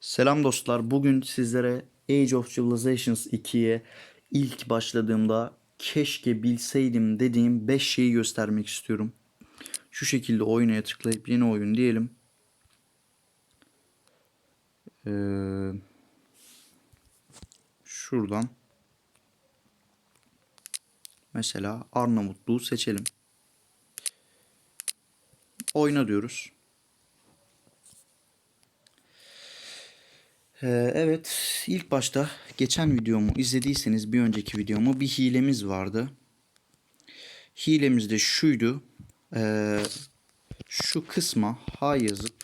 Selam dostlar. Bugün sizlere Age of Civilizations 2'ye ilk başladığımda keşke bilseydim dediğim 5 şeyi göstermek istiyorum. Şu şekilde oyuna tıklayıp yeni oyun diyelim. Ee, şuradan mesela Arnavutluğu seçelim. Oyna diyoruz. Ee, evet, ilk başta geçen videomu izlediyseniz bir önceki videomu bir hilemiz vardı. Hilemiz de şuydu. Ee, şu kısma ha yazıp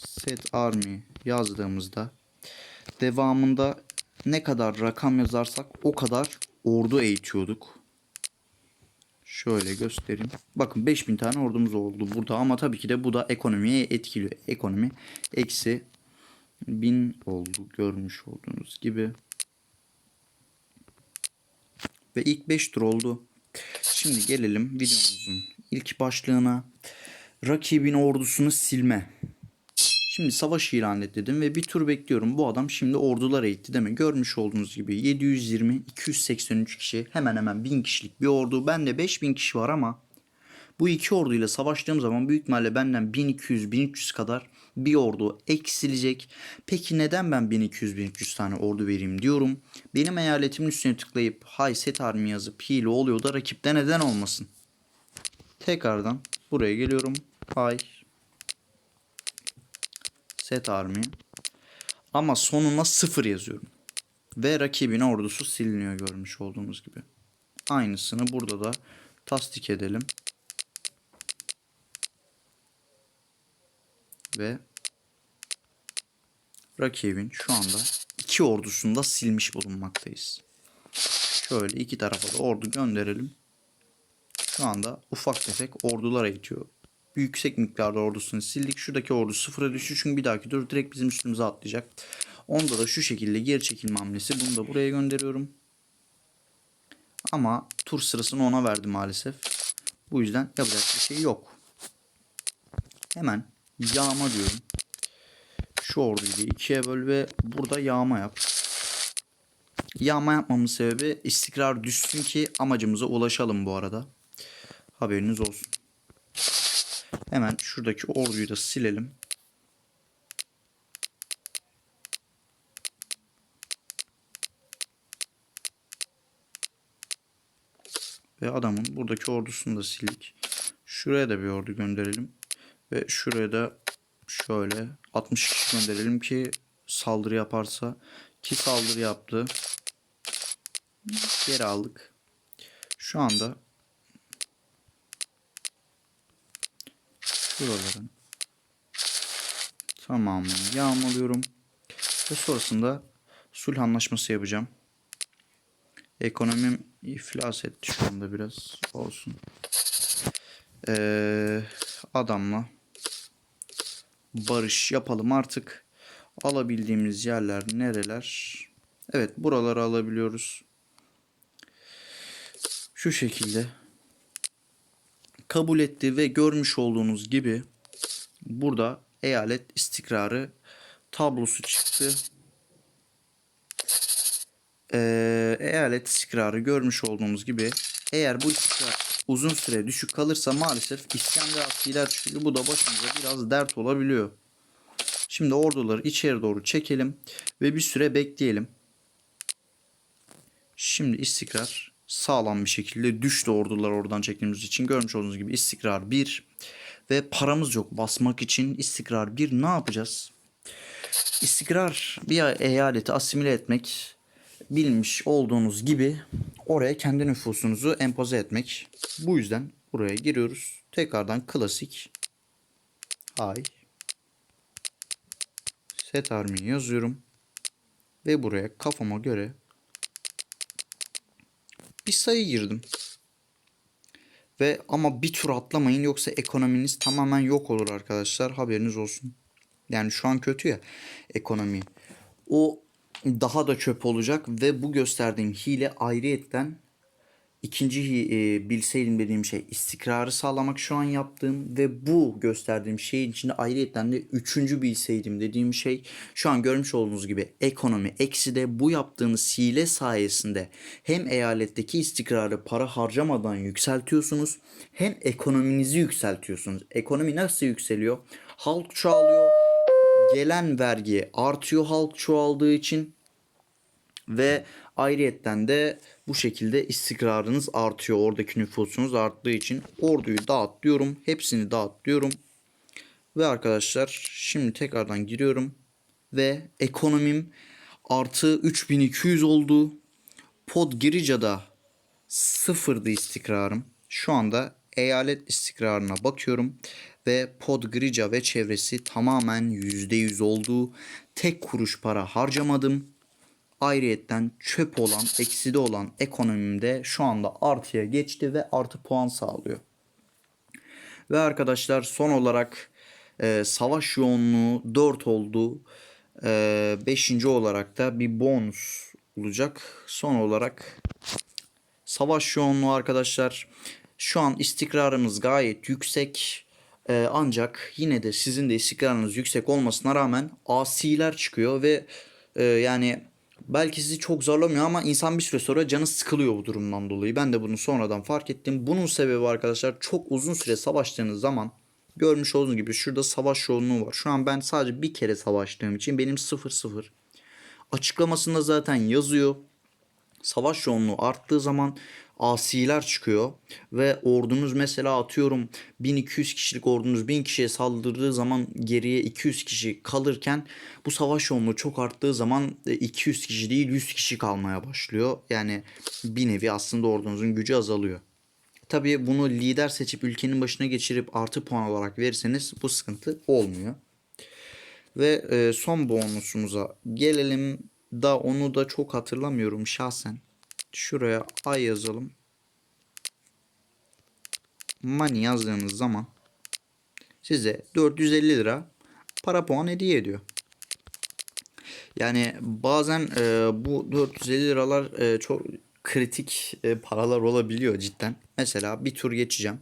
set army yazdığımızda devamında ne kadar rakam yazarsak o kadar ordu eğitiyorduk. Şöyle göstereyim. Bakın 5000 tane ordumuz oldu burada ama tabii ki de bu da ekonomiye etkiliyor. Ekonomi eksi 1000 oldu görmüş olduğunuz gibi. Ve ilk 5 tur oldu. Şimdi gelelim videomuzun ilk başlığına. Rakibin ordusunu silme. Şimdi savaş ilan et dedim ve bir tur bekliyorum. Bu adam şimdi ordular eğitti değil mi? Görmüş olduğunuz gibi 720, 283 kişi hemen hemen 1000 kişilik bir ordu. Bende 5000 kişi var ama bu iki orduyla savaştığım zaman büyük ihtimalle benden 1200-1300 kadar bir ordu eksilecek. Peki neden ben 1200-1300 tane ordu vereyim diyorum. Benim eyaletimin üstüne tıklayıp hay set army yazıp hile oluyor da rakipte neden olmasın. Tekrardan buraya geliyorum. Hay set army. Ama sonuna 0 yazıyorum. Ve rakibin ordusu siliniyor görmüş olduğunuz gibi. Aynısını burada da tasdik edelim. Ve rakibin şu anda iki ordusunu da silmiş bulunmaktayız. Şöyle iki tarafa da ordu gönderelim. Şu anda ufak tefek ordular eğitiyor. Yüksek miktarda ordusunu sildik. Şuradaki ordu sıfıra düştü çünkü bir dahaki tur direkt bizim üstümüze atlayacak. Onda da şu şekilde geri çekilme hamlesi. Bunu da buraya gönderiyorum. Ama tur sırasını ona verdi maalesef. Bu yüzden yapacak bir şey yok. Hemen yağma diyorum. Şu orduyu da ikiye böl ve burada yağma yap. Yağma yapmamın sebebi istikrar düşsün ki amacımıza ulaşalım bu arada. Haberiniz olsun. Hemen şuradaki orduyu da silelim. Ve adamın buradaki ordusunu da sildik. Şuraya da bir ordu gönderelim. Ve şuraya da şöyle 60 kişi gönderelim ki saldırı yaparsa. Ki saldırı yaptı. Geri aldık. Şu anda şuraların tamamını yağmalıyorum. Ve sonrasında sulh anlaşması yapacağım. Ekonomim iflas etti şu anda biraz olsun. Ee, adamla barış yapalım artık. Alabildiğimiz yerler nereler? Evet buraları alabiliyoruz. Şu şekilde kabul etti ve görmüş olduğunuz gibi burada eyalet istikrarı tablosu çıktı. Ee, eyalet istikrarı görmüş olduğumuz gibi eğer bu istikrar uzun süre düşük kalırsa maalesef ve aksiler çıkıyor. Bu da başımıza biraz dert olabiliyor. Şimdi orduları içeri doğru çekelim ve bir süre bekleyelim. Şimdi istikrar sağlam bir şekilde düştü ordular oradan çektiğimiz için. Görmüş olduğunuz gibi istikrar 1 ve paramız yok basmak için istikrar 1 ne yapacağız? İstikrar bir eyaleti asimile etmek bilmiş olduğunuz gibi oraya kendi nüfusunuzu empoze etmek. Bu yüzden buraya giriyoruz. Tekrardan klasik hay set army yazıyorum. Ve buraya kafama göre bir sayı girdim. Ve ama bir tur atlamayın yoksa ekonominiz tamamen yok olur arkadaşlar. Haberiniz olsun. Yani şu an kötü ya ekonomi. O daha da çöp olacak ve bu gösterdiğim hile ayrıyetten ikinci e, bilseydim dediğim şey istikrarı sağlamak şu an yaptığım ve bu gösterdiğim şeyin içinde ayrıyetten de üçüncü bilseydim dediğim şey şu an görmüş olduğunuz gibi ekonomi eksi de bu yaptığınız hile sayesinde hem eyaletteki istikrarı para harcamadan yükseltiyorsunuz hem ekonominizi yükseltiyorsunuz. Ekonomi nasıl yükseliyor? Halk çoğalıyor. Gelen vergi artıyor halk çoğaldığı için ve ayrıyetten de bu şekilde istikrarınız artıyor. Oradaki nüfusunuz arttığı için orduyu dağıt diyorum. Hepsini dağıt diyorum. Ve arkadaşlar şimdi tekrardan giriyorum. Ve ekonomim artı 3200 oldu. Podgorica'da sıfırdı istikrarım. Şu anda eyalet istikrarına bakıyorum ve Podgorica ve çevresi tamamen %100 oldu. Tek kuruş para harcamadım. Ayrıyetten çöp olan, ekside olan ekonomimde şu anda artıya geçti ve artı puan sağlıyor. Ve arkadaşlar son olarak e, savaş yoğunluğu 4 oldu. 5. olarak da bir bonus olacak. Son olarak savaş yoğunluğu arkadaşlar şu an istikrarımız gayet yüksek. Ee, ancak yine de sizin de istikrarınız yüksek olmasına rağmen asiler çıkıyor ve e, yani belki sizi çok zorlamıyor ama insan bir süre sonra canı sıkılıyor bu durumdan dolayı. Ben de bunu sonradan fark ettim. Bunun sebebi arkadaşlar çok uzun süre savaştığınız zaman görmüş olduğunuz gibi şurada savaş yoğunluğu var. Şu an ben sadece bir kere savaştığım için benim 0-0. Açıklamasında zaten yazıyor savaş yoğunluğu arttığı zaman asiler çıkıyor ve ordunuz mesela atıyorum 1200 kişilik ordunuz 1000 kişiye saldırdığı zaman geriye 200 kişi kalırken bu savaş yoğunluğu çok arttığı zaman e, 200 kişi değil 100 kişi kalmaya başlıyor. Yani bir nevi aslında ordunuzun gücü azalıyor. Tabii bunu lider seçip ülkenin başına geçirip artı puan olarak verirseniz bu sıkıntı olmuyor. Ve e, son bonusumuza gelelim. Da onu da çok hatırlamıyorum şahsen. Şuraya ay yazalım. Money yazdığınız zaman size 450 lira para puan hediye ediyor. Yani bazen e, bu 450 liralar e, çok kritik e, paralar olabiliyor cidden. Mesela bir tur geçeceğim.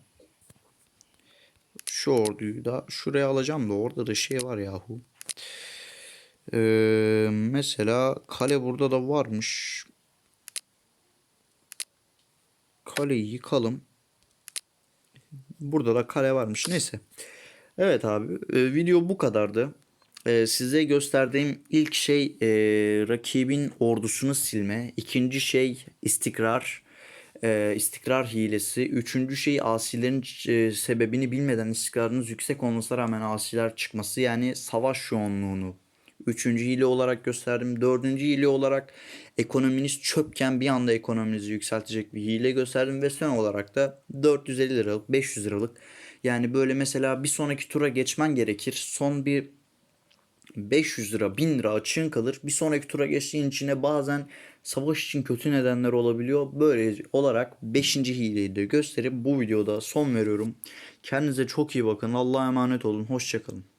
Şu orduyu da şuraya alacağım da orada da şey var yahu. Ee, mesela kale burada da varmış. Kaleyi yıkalım. Burada da kale varmış. Neyse. Evet abi. e, video bu kadardı. E, size gösterdiğim ilk şey e, rakibin ordusunu silme. İkinci şey istikrar. E, istikrar hilesi. Üçüncü şey asilerin e, sebebini bilmeden istikrarınız yüksek olmasına rağmen asiler çıkması. Yani savaş yoğunluğunu Üçüncü hile olarak gösterdim. Dördüncü hile olarak ekonominiz çöpken bir anda ekonominizi yükseltecek bir hile gösterdim. Ve son olarak da 450 liralık 500 liralık yani böyle mesela bir sonraki tura geçmen gerekir. Son bir 500 lira 1000 lira açığın kalır. Bir sonraki tura geçtiğin içine bazen savaş için kötü nedenler olabiliyor. Böyle olarak 5. hileyi de gösterip bu videoda son veriyorum. Kendinize çok iyi bakın. Allah'a emanet olun. Hoşçakalın.